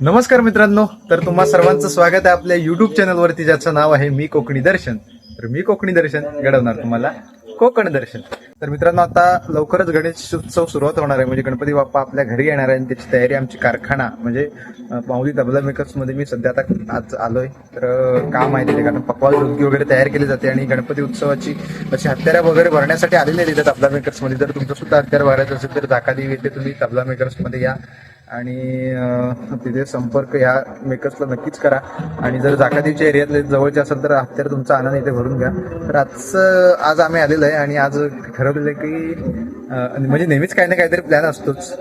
नमस्कार मित्रांनो तर तुम्हा सर्वांचं स्वागत आहे आपल्या युट्यूब चॅनलवरती ज्याचं नाव आहे मी कोकणी दर्शन. तर मी कोकणी दर्शन घडवणार तुम्हाला. कोकण दर्शन. तर मित्रांनो आता लवकरच गणेश उत्सव सुरुवात होणार आहे. म्हणजे गणपती बाप्पा आपल्या घरी येणार आहे आणि त्याची तयारी आमची कारखाना म्हणजे माऊली तबला मेकर्समध्ये मी सध्या आता आज आलोय. तर काम आहे तिथे कारण पप्पा डुलकी वगैरे तयार केली जाते आणि गणपती उत्सवाची अशी हत्यारा वगैरे भरण्यासाठी आलेले आहे तिथे तबला मेकर्समध्ये. जर तुमचं सुद्धा हत्यार भरायचं असेल तर जाकादेवी येथे तुम्ही तबला मेकर्समध्ये या. आणि तिथे संपर्क ह्या मेकर्सला नक्कीच करा. आणि जर जाकादेवीच्या एरियातले जवळचे असेल तर हत्यार तुमचा आनंद इथे भरून घ्या. तर आजचं आज आम्ही आलेलो आहे आणि आज ठरवलेलं आहे की म्हणजे नेहमीच काही ना काहीतरी प्लॅन असतोच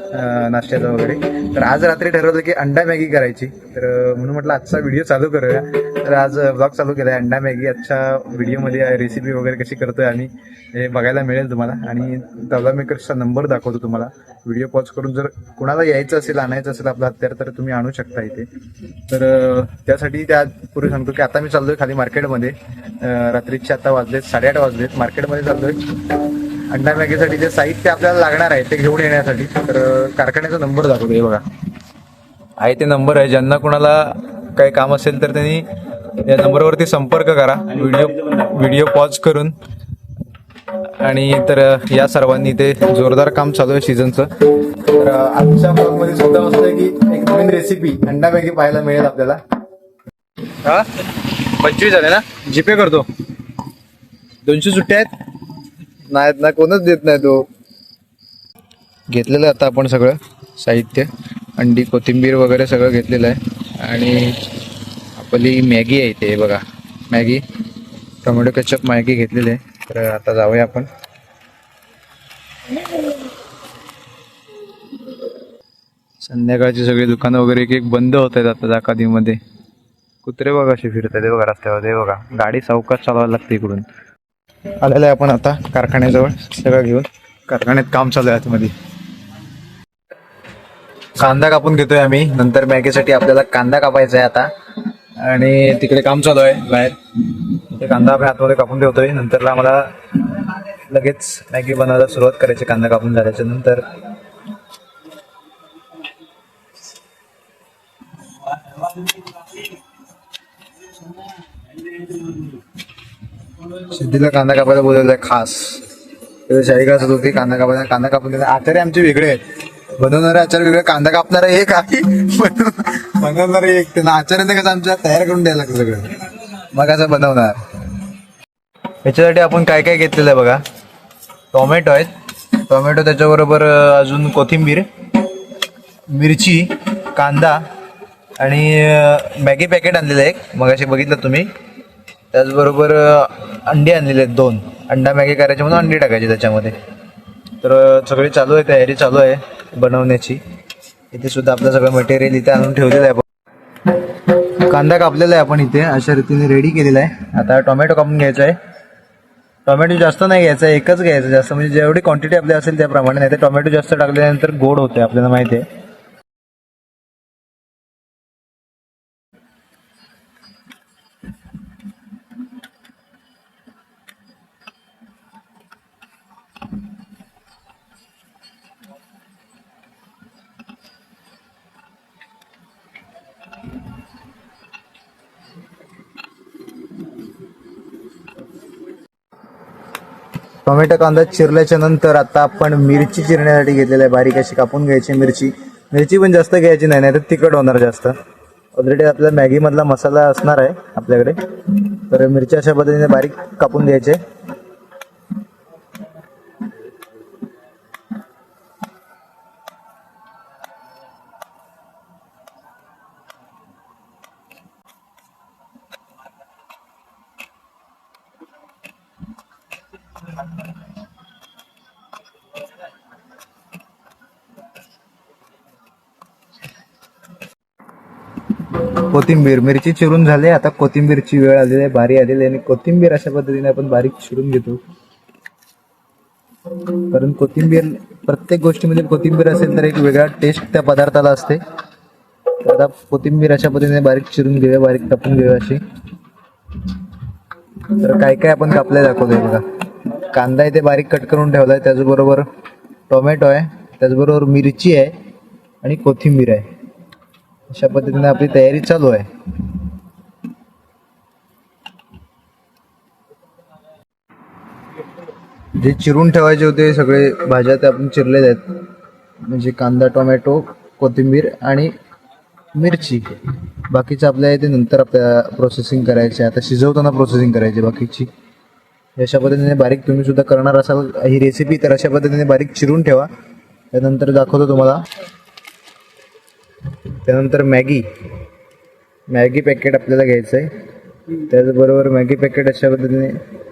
नाश्त्याचा वगैरे. तर आज रात्री ठरवलं की अंडा मॅगी करायची. तर म्हणून म्हटलं आजचा व्हिडिओ चालू करूया. तर आज ब्लॉग चालू केला आहे अंडा मॅगी. आजच्या व्हिडिओमध्ये रेसिपी वगैरे कशी करतोय आम्ही हे बघायला मिळेल तुम्हाला. आणि तबला मेकर्सचा नंबर दाखवतो तुम्हाला. व्हिडिओ पॉज करून जर कुणाला यायचं असेल आणायचं असेल आपलं हत्यार तर तुम्ही आणू शकता इथे. तर त्यासाठी त्या पूर्वी सांगतो की आता मी चाललोय खाली मार्केटमध्ये रात्रीचे आता वाजलेत साडेआठ वाजलेत. मार्केटमध्ये चाललोय. अंडा मॅगीसाठी जे साहित्य आपल्याला लागणार आहे ते घेऊन येण्यासाठी तर कारखान्याचा नंबर दाखवतो हे बघा. आहे ते नंबर आहे. ज्यांना कुणाला काही काम असेल तर त्यांनी या नंबरवरती संपर्क करा. व्हिडिओ व्हिडिओ पॉज करून. आणि तर या सर्वांनी ते जोरदार काम चालू आहे सीझनचं. तर आजच्या ब्लॉगमध्ये सुद्धा असतं की एक नवीन रेसिपी अंडा मॅगी पाहायला मिळेल आपल्याला. हा? पंचवीस झाले ना? जीपे करतो. दोनशे सुट्ट्या आहेत. नाहीत ना कोणच देत नाही तो. घेतलेलं आता आपण सगळं साहित्य अंडी कोथिंबीर वगैरे सगळं घेतलेलं आहे. आणि आपली मॅगी आहे ते बघा. मॅगी टोमॅटो केचप मॅगी घेतलेली आहे. तर आता जाऊया आपण. संध्याकाळची सगळी दुकानं वगैरे एक एक बंद होत आहेत आता जाकादीमध्ये. कुत्रे बघा असे फिरत आहेत बघा रस्त्यावर बघा. गाडी सावकाश चालवायला लागते इकडून. आलेलं आहे आपण आता कारखान्याजवळ. सगळं घेऊन. कारखान्यात काम चालू आहे आतमध्ये. कांदा कापून घेतोय आम्ही. नंतर मॅगीसाठी आपल्याला कांदा कापायचा आहे आता. आणि तिकडे काम चालू आहे बाहेर. ते कांदा आम्ही आतमध्ये कापून ठेवतोय. नंतरला आम्हाला लगेच मॅगी बनवायला सुरुवात करायची कांदा कापून झाल्याच्यानंतर. सिद्धीला कांदा कापायला बोलवलाय खास. शाही घासत होती कांदा कापायला कांदा कापून दिला. आचार्य आमचे वेगळे आहेत. बनवणारे आचार्य वेगळे कांदा कापणारे एक आहे. बनवणारे एक. त्यांना आचार्याने कसं आमच्या तयार करून द्यायला लागतं सगळं. मग असं बनवणार. याच्यासाठी आपण काय काय घेतलेलं आहे बघा? टोमॅटो आहेत. टोमॅटो त्याच्याबरोबर अजून कोथिंबीर मिरची कांदा आणि मॅगी पॅकेट आणलेलं आहे एक. मग असे बघितलं तुम्ही. त्याचबरोबर अंडी आणलेले आहेत दोन. अंडा मॅगी करायची म्हणून अंडी टाकायची त्याच्यामध्ये. तर सगळी चालू आहे तयारी चालू आहे बनवण्याची. इथे सुद्धा आपलं सगळं मटेरियल इथे आणून ठेवलेलं आहे. आपण. कांदा कापलेला आहे आपण इथे अशा रीतीने रेडी केलेला आहे. आता टोमॅटो कापून घ्यायचा आहे. टोमॅटो जास्त नाही घ्यायचा एकच घ्यायचं. जास्त म्हणजे जेवढी क्वांटिटी आपली असेल त्याप्रमाणे. नाही तर टोमॅटो जास्त टाकल्यानंतर गोड होते आपल्याला माहिती आहे. टोमॅटो कांदा चिरल्याच्या नंतर आता आपण मिरची चिरण्यासाठी घेतलेली आहे. बारीक अशी कापून घ्यायची मिरची. मिरची पण जास्त घ्यायची नाही नाही तर तिखट होणार जास्त. ऑलरेडी आपल्या मॅगीमधला मसाला असणार आहे आपल्याकडे. तर मिरची अशा पद्धतीने बारीक कापून घ्यायचे. कोथिंबीर. मिरची चिरून झाली आता कोथिंबीरची वेळ आलेली आहे बारी आलेली आहे. आणि कोथिंबीर अशा पद्धतीने आपण बारीक चिरून घेतो. कारण कोथिंबीर प्रत्येक गोष्टीमध्ये कोथिंबीर असेल तर एक वेगळा टेस्ट त्या पदार्थाला असते. तर आता कोथिंबीर अशा पद्धतीने बारीक चिरून घेऊया बारीक कापून घेऊया अशी. तर काय काय आपण कापलंय दाखवतोय बघा. कांदा इथे बारीक कट करून ठेवलाय त्याचबरोबर टोमॅटो आहे त्याचबरोबर मिरची आहे आणि कोथिंबीर आहे. अशा पद्धतीने आपली तयारी चालू आहे. जे चिरून ठेवायचे होते सगळे भाज्या ते आपण चिरलेल्या आहेत. म्हणजे कांदा टोमॅटो कोथिंबीर आणि मिरची. बाकीचं आपल्या इथे नंतर आपल्या प्रोसेसिंग करायची आहे. आता शिजवताना प्रोसेसिंग करायची बाकीची. अशा पद्धतीने बारीक तुम्ही सुद्धा करणार असाल ही रेसिपी तर अशा पद्धतीने बारीक चिरून ठेवा. त्यानंतर दाखवतो तुम्हाला. त्यानंतर मॅगी. मॅगी पॅकेट आपल्याला घ्यायचं आहे त्याचबरोबर मॅगी पॅकेट अशा पद्धतीने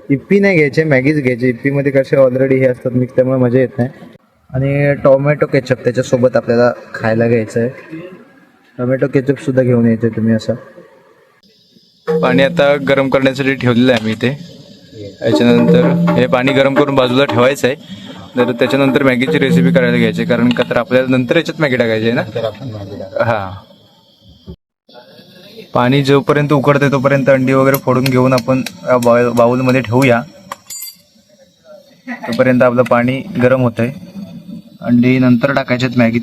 इप्पी नाही घ्यायचे मॅगीच घ्यायचे. इप्पीमध्ये कसे ऑलरेडी हे असतात मिक्स त्यामुळे मजा येत नाही. आणि टोमॅटो केचप त्याच्यासोबत आपल्याला खायला घ्यायचं आहे टोमॅटो केचप सुद्धा घेऊन यायचं तुम्ही असं. पाणी आता गरम करण्यासाठी ठेवलेलं आहे मी इथे. याच्यानंतर हे पाणी गरम करून बाजूला ठेवायचं आहे तर त्याच्यानंतर मॅगीची रेसिपी करायला घ्यायची कारण का तर आपल्याला नंतर याच्यात मॅगी टाकायची आहे ना? हा. पाणी जोपर्यंत उकडते तोपर्यंत अंडी वगैरे फोडून घेऊन आपण या बाउल बाउलमध्ये ठेवूया. तोपर्यंत आपलं पाणी गरम होत आहे अंडी नंतर टाकायच्यात मॅगीत.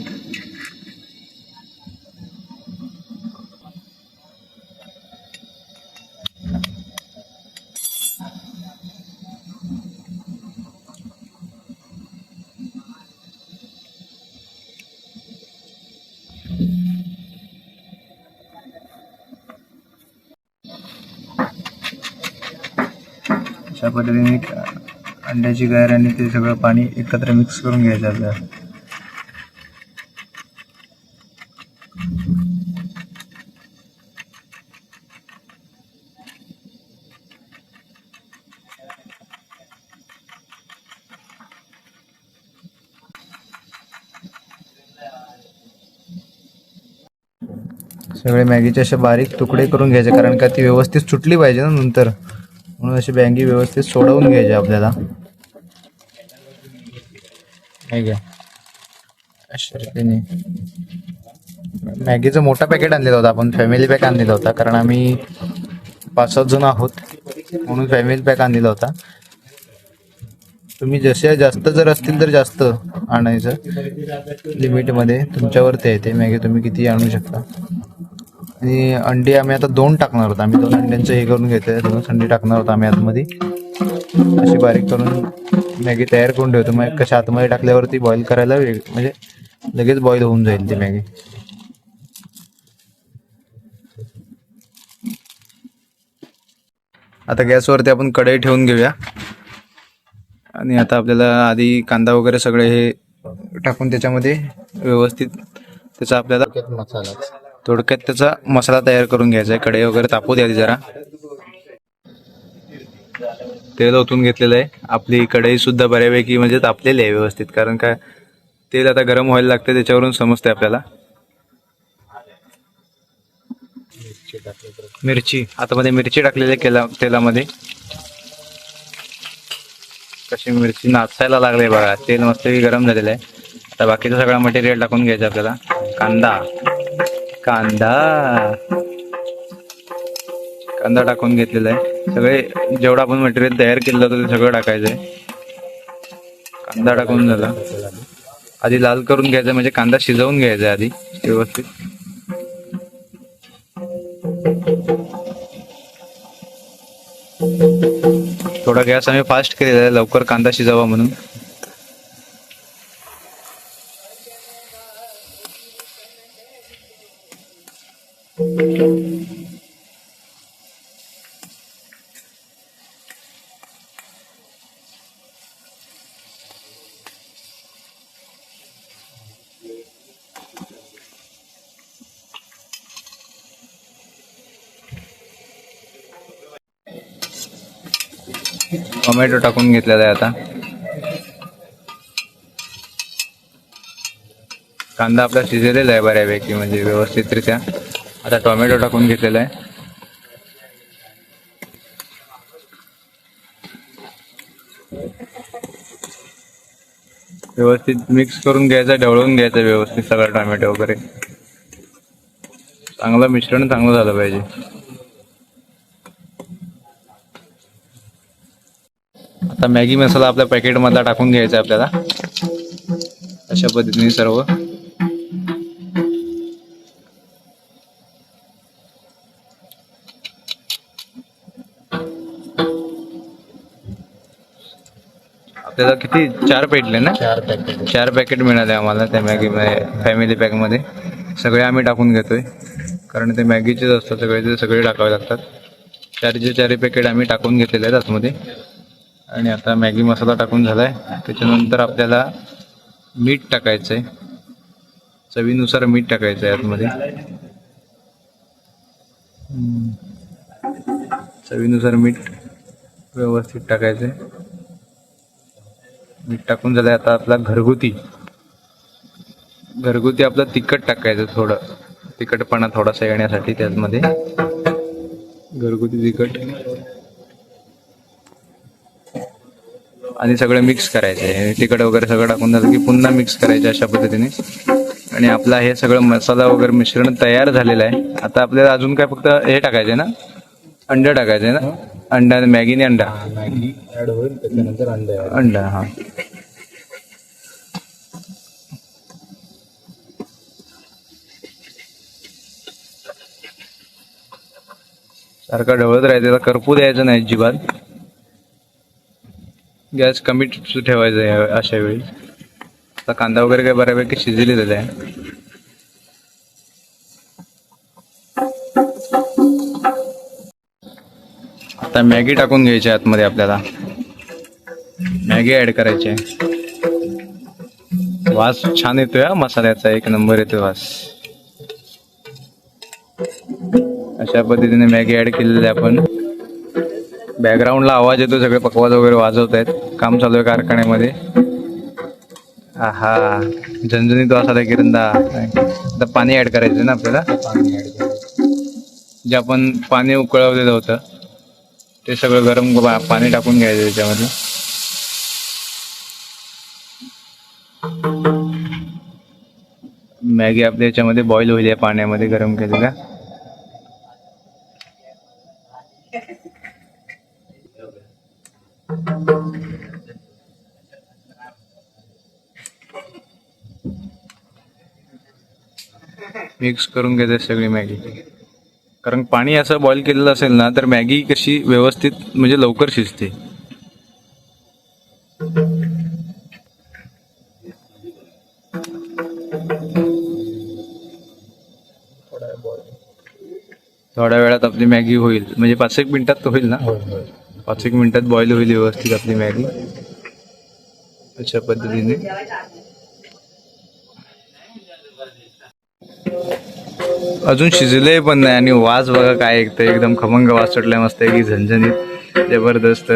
अशा पद्धतीने अंड्याची गायर आणि ते सगळं पाणी एकत्र मिक्स करून घ्यायचं आपल्याला. सगळे मॅगीचे असे बारीक तुकडे करून घ्यायचे कारण का ती व्यवस्थित सुटली पाहिजे ना नंतर. मग अशी बँगी व्यवस्थित सोडवून घ्यायची आपल्याला. नाही अशा रीतीने. मॅगीचं मोठा पॅकेट आणलेला होता आपण फॅमिली पॅक आणलेला होता कारण आम्ही पाच सात जण आहोत म्हणून फॅमिली पॅक आणलेला होता. तुम्ही जसे जास्त जर असतील तर जास्त आणायचं. लिमिटमध्ये तुमच्यावरती आहे ते मॅगी तुम्ही किती आणू शकता. आणि अंडी आम्ही आता दोन टाकणार होतो आम्ही दोन अंड्यांचं हे करून घेतोय दोन अंडी टाकणार होतो आम्ही आतमध्ये. अशी बारीक करून मॅगी तयार करून ठेवतो. मग कशा आतमध्ये टाकल्यावरती बॉईल करायला म्हणजे लगेच बॉईल होऊन जाईल ती मॅगी. आता गॅसवरती आपण कढई ठेवून घेऊया. आणि आता आपल्याला आधी कांदा वगैरे सगळे हे टाकून त्याच्यामध्ये व्यवस्थित त्याचा आपल्याला मसाला थोडक्यात त्याचा मसाला तयार करून घ्यायचा आहे. कढई वगैरे तापू द्या जरा. तेल ओतून घेतलेलं आहे. आपली कढई सुद्धा बऱ्यापैकी म्हणजे तापलेली आहे व्यवस्थित कारण काय तेल आता गरम व्हायला लागतं त्याच्यावरून समजते आपल्याला. मिरची आता मध्ये मिरची टाकलेली आहे केला तेलामध्ये. कशी मिरची नाचायला लागले बघा. तेल मस्त गरम झालेलं आहे. आता बाकीचं सगळं मटेरियल टाकून घ्यायचं आपल्याला. कांदा. कांदा. कांदा टाकून घेतलेला आहे. सगळे जेवढं आपण मटेरियल तयार केलेलं होतं ते सगळं टाकायचं आहे. कांदा टाकून झाला. आधी लाल करून घ्यायचा म्हणजे कांदा शिजवून घ्यायचा आधी व्यवस्थित. थोडा गॅस आम्ही फास्ट केलेला आहे लवकर कांदा शिजावा म्हणून. टोमॅटो टाकून घेतलेला आहे आता. कांदा आपला शिजलेला आहे बऱ्यापैकी म्हणजे व्यवस्थितरित्या. आता टोमॅटो टाकून घेतलेला आहे. व्यवस्थित मिक्स करून घ्यायचं ढवळून घ्यायचं व्यवस्थित सगळं टोमॅटो वगैरे. चांगलं मिश्रण चांगलं झालं पाहिजे. आता मॅगी मसाला आपल्या पॅकेटमधला टाकून घ्यायचा आहे आपल्याला. अशा पद्धतीने सर्व. आपल्याला किती? चार पेटले ना? चार पॅकेट चार पॅकेट मिळाले आम्हाला त्या मॅगीमध्ये फॅमिली पॅकमध्ये सगळे आम्ही टाकून घेतोय. कारण ते मॅगीचेच असतात सगळे ते सगळे टाकावे लागतात. चारचे चारही पॅकेट आम्ही टाकून घेतलेले आहेत आतमध्ये. आणि आता मॅगी मसाला टाकून झाला आहे त्याच्यानंतर आपल्याला मीठ टाकायचं आहे चवीनुसार मीठ टाकायचं आहे आतमध्ये. चवीनुसार मीठ व्यवस्थित टाकायचं आहे मीठ टाकून झालंय आता आपला घरगुती. घरगुती आपलं तिखट टाकायचं थोडं. तिखटपणा थोडासा येण्यासाठी त्यामध्ये घरगुती तिखट. आणि सगळं मिक्स करायचं आहे. तिखट वगैरे सगळं टाकून झालं की पुन्हा मिक्स करायचं अशा पद्धतीने. आणि आपला हे सगळं मसाला वगैरे मिश्रण तयार झालेलं आहे. आता आपल्याला अजून काय फक्त हे टाकायचं ना? अंड टाकायचं आहे ना? अंडा मॅगीने अंडा मॅगी ऍड होईल त्याच्यानंतर अंडा हा. सारखा ढवळत राहायचं त्याला करपू द्यायचं नाही अजिबात. गॅस कमी ठेवायचा आहे अशा वेळी. आता कांदा वगैरे काय बऱ्यापैकी शिजलेला आहे. आता मॅगी टाकून घ्यायची आहे आतमध्ये आपल्याला. मॅगी ऍड करायची आहे. वास छान येतोय हा मसाल्याचा एक नंबर येतोय वास. अशा पद्धतीने मॅगी ऍड केलेली आहे आपण. बॅकग्राऊंडला आवाज येतो सगळे पकवाज वगैरे वाजवत आहेत. काम चालू आहे कारखान्यामध्ये. आहा झणझणीत वास आला किरंदा आता पाणी ऍड करायचं ना आपल्याला? जे आपण पाणी उकळवलेलं होतं ते सगळं गरम पाणी टाकून घ्यायचं त्याच्यामध्ये. मॅगी आपल्या याच्यामध्ये बॉईल होईल या पाण्यामध्ये गरम केलेल्या. मिक्स करून घ्यायचं सगळी मॅगी. कारण पाणी असं बॉईल केलेलं असेल ना तर मॅगी कशी व्यवस्थित म्हणजे लवकर शिजते. थोड्या वेळात आपली मॅगी होईल. म्हणजे पाच एक मिनिटात होईल ना? होय पाच एक मिनिटात बॉईल होईल व्यवस्थित आपली मॅगी. अशा पद्धतीने. अजून शिजले पण नाही आणि वास बघा काय ऐकतं एकदम खमंग वास सुटलाय मस्त की झणझणीत जबरदस्त.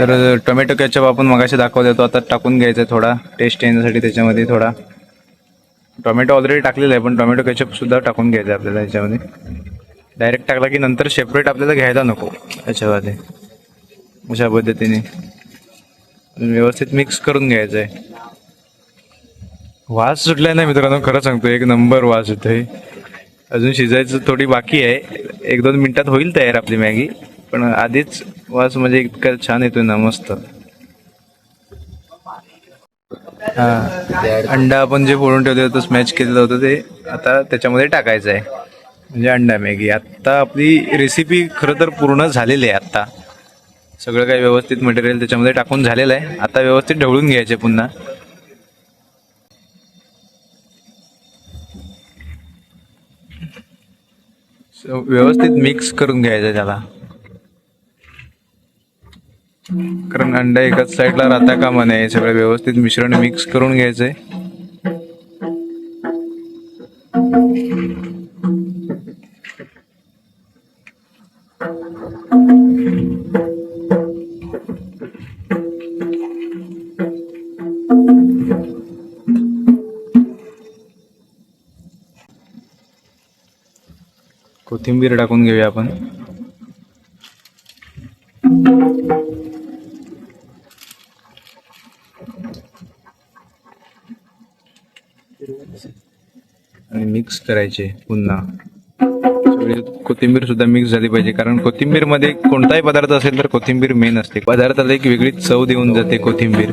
तर टोमॅटो केचप आपण मगाशी दाखवले तो आता टाकून घ्यायचा थोडा. टेस्ट येण्यासाठी त्याच्यामध्ये थोडा. टोमॅटो ऑलरेडी टाकलेला आहे पण टोमॅटो केचप सुद्धा टाकून घ्यायचा आपल्याला याच्यामध्ये. डायरेक्ट टाकला की नंतर सेपरेट आपल्याला घ्यायला नको याच्यामध्ये. अशा पद्धतीने. व्यवस्थित मिक्स करून घ्यायचं आहे वास सुटलाय ना मित्रांनो खरं सांगतो एक नंबर वास येतोय. अजून शिजायचं थोडी बाकी आहे. एक दोन मिनिटात होईल तयार आपली मॅगी. पण आधीच वास म्हणजे इतका छान येतोय ना मस्त. हा. अंडा आपण जे फोडून ठेवलं होतं स्मॅच केलेलं होतं ते आता त्याच्यामध्ये टाकायचं आहे. म्हणजे अंडा मॅगी. आता आपली रेसिपी खरं तर पूर्ण झालेली आहे आता. सगळं काही व्यवस्थित मटेरियल त्याच्यामध्ये टाकून झालेलं आहे. आता व्यवस्थित ढवळून घ्यायचे पुन्हा. व्यवस्थित मिक्स करून घ्यायचं त्याला. कारण अंडा एकाच साईडला राहता कामा नये. सगळं व्यवस्थित मिश्रण मिक्स करून घ्यायचंय. कोथिंबीर टाकून घेऊया आपण. मिक्स करायचे पुन्हा. कोथिंबीर सुद्धा मिक्स झाली पाहिजे. कारण कोथिंबीरमध्ये कोणताही पदार्थ असेल तर कोथिंबीर मेन असते. पदार्थाला एक वेगळी चव देऊन जाते कोथिंबीर.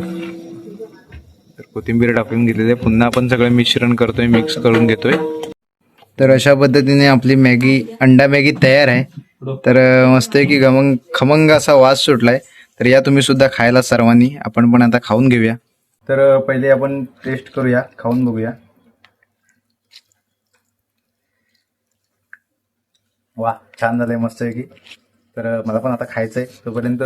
तर कोथिंबीर टाकून घेतलेले पुन्हा आपण सगळं मिश्रण करतोय मिक्स करून घेतोय. तर अशा पद्धतीने आपली मॅगी अंडा मॅगी तयार आहे. तर मस्त आहे की खमंग खमंग असा वास सुटलाय. तर या तुम्ही सुद्धा खायला सर्वांनी. आपण पण आता खाऊन घेऊया. तर पहिले आपण टेस्ट करूया. खाऊन बघूया. वा छान झालंय मस्त आहे की तर मला पण आता खायचंय. तोपर्यंत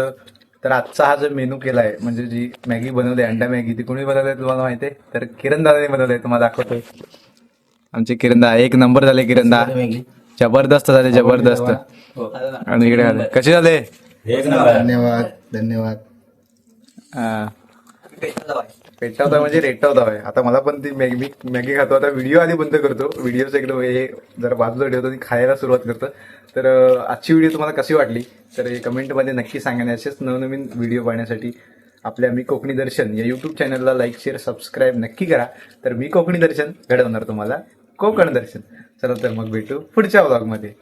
तर आजचा हा जो मेनू केलाय म्हणजे जी मॅगी बनवली अंडा मॅगी ती कोणी बनवलंय तुम्हाला माहिती आहे? तर किरण दादाने बनवलंय तुम्हाला दाखवतोय. आमचे किरणदा एक नंबर झाले किरणदा जबरदस्त झाले जबरदस्त. आणि इकडे आले. कसे झाले? धन्यवाद धन्यवाद. हा. पेटवता म्हणजे रेटवता आहे आता मला पण ती मॅगी मी मॅगी खातो. आता व्हिडिओ आधी बंद करतो. व्हिडिओच एकदम हे जरा बाजूला ठेवतो. ती खायला सुरुवात करतो. तर आजची व्हिडिओ तुम्हाला कशी वाटली? तर हे कमेंटमध्ये नक्की सांगा. असेच नवनवीन व्हिडिओ पाहण्यासाठी आपल्या मी कोकणी दर्शन या युट्यूब चॅनलला लाईक शेअर सबस्क्राईब नक्की करा. तर मी कोकणी दर्शन घडवणार तुम्हाला. कोकण दर्शन. चला तर मग भेटू पुढच्या व्लॉगमध्ये